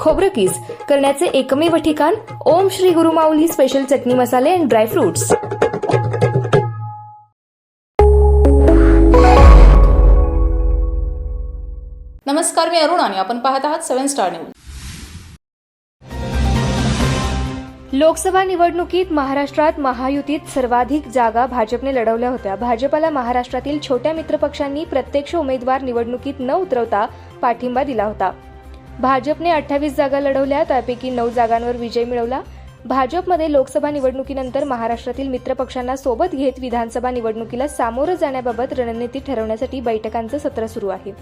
खोबरं किस करण्याचे एकमेव ठिकाण ओम श्री गुरुमाऊली स्पेशल चटणी मसाले अँड ड्रायफ्रुट्स नमस्कार मी अरुण आणि आपण पाहत आहात सेव्हन स्टार न्यूज लोकसभा निवडणुकीत महाराष्ट्रात महायुतीत सर्वाधिक जागा भाजपने लढवल्या होत्या. भाजपला महाराष्ट्रातील छोट्या मित्रपक्षांनी प्रत्यक्ष उमेदवार निवडणुकीत न उतरवता पाठिंबा दिला होता. भाजपने अठ्ठावीस जागा लढवल्या त्यापैकी नऊ जागांवर विजय मिळवला. भाजपमध्ये लोकसभा निवडणुकीनंतर महाराष्ट्रातील मित्रपक्षांना सोबत घेत विधानसभा निवडणुकीला सामोरं जाण्याबाबत रणनीती ठरवण्यासाठी बैठकांचं सत्र सुरू आहे.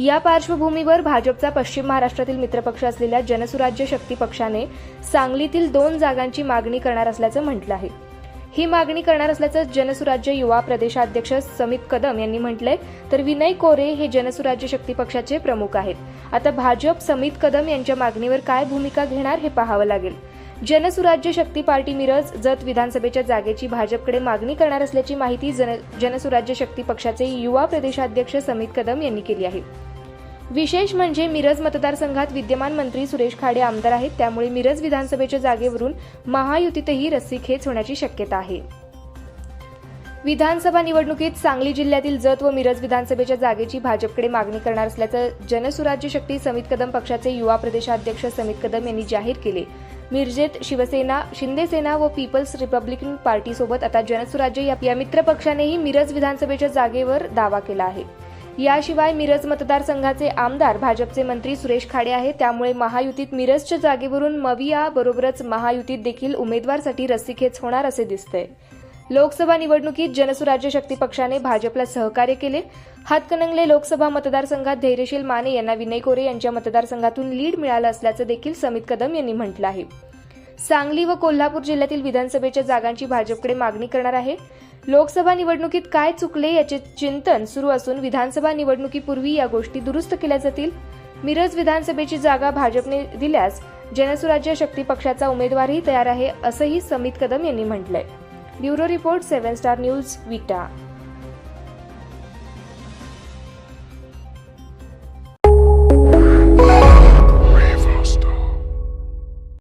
या पार्श्वभूमीवर भाजपचा पश्चिम महाराष्ट्रातील मित्रपक्ष असलेल्या जनसुराज्य शक्ती पक्षाने सांगलीतील दोन जागांची मागणी करणार असल्याचं म्हटलं आहे. ही मागणी करणार असल्याचं जनसुराज्य युवा प्रदेशाध्यक्ष समित कदम यांनी म्हटलंय. तर विनय कोरे हे जनसुराज्य शक्ती पक्षाचे प्रमुख आहेत. आता भाजप समित कदम यांच्या मागणीवर काय भूमिका घेणार हे पाहावं लागेल. जनसुराज्य शक्ती पार्टी मिरज जत विधानसभेच्या जागेची भाजपकडे मागणी करणार असल्याची माहिती जन जनसुराज्य शक्ती पक्षाचे युवा प्रदेशाध्यक्ष समित कदम यांनी केली आहे. विशेष म्हणजे मिरज मतदारसंघात विद्यमान मंत्री सुरेश खाडे आमदार आहेत. त्यामुळे मिरज विधानसभेच्या जागेवरून महायुतीतही रस्सीखेच होण्याची शक्यता आहे. विधानसभा निवडणुकीत सांगली जिल्ह्यातील जत व मिरज विधानसभेच्या जागेची भाजपकडे मागणी करणार असल्याचं जनसुराज्य शक्ती समित कदम पक्षाचे युवा प्रदेशाध्यक्ष समित कदम यांनी जाहीर केले. मिरजेत शिवसेना शिंदेसेना व पीपल्स रिपब्लिकन पार्टीसोबत आता जनसुराज्य या- मित्रपक्षानेही पक्षानेही मिरज विधानसभेच्या जागेवर दावा केला आहे. याशिवाय मिरज मतदारसंघाचे आमदार भाजपचे मंत्री सुरेश खाडे आहेत. त्यामुळे महायुतीत मिरजच्या जागेवरून मविया बरोबरच महायुतीत देखील उमेदवारसाठी रस्सीखेच होणार असे दिसतंय. लोकसभा निवडणुकीत जनसुराज्य शक्ती पक्षाने भाजपला सहकार्य केले. हातकणंगले लोकसभा मतदारसंघात धैर्यशील माने यांना विनय कोरे यांच्या मतदारसंघातून लीड मिळालं असल्याचं देखील समित कदम यांनी म्हटलं आहे. सांगली व कोल्हापूर जिल्ह्यातील विधानसभेच्या जागांची भाजपकडे मागणी करणार आहे. लोकसभा निवडणुकीत काय चुकले याचे चिंतन सुरू असून विधानसभा निवडणुकीपूर्वी या गोष्टी दुरुस्त केल्या जातील. मिरज विधानसभेची जागा भाजपने दिल्यास जनसुराज्य शक्ती पक्षाचा उमेदवारही तयार आहे असंही समित कदम यांनी म्हटलंय. Bureau report seven star news Vita.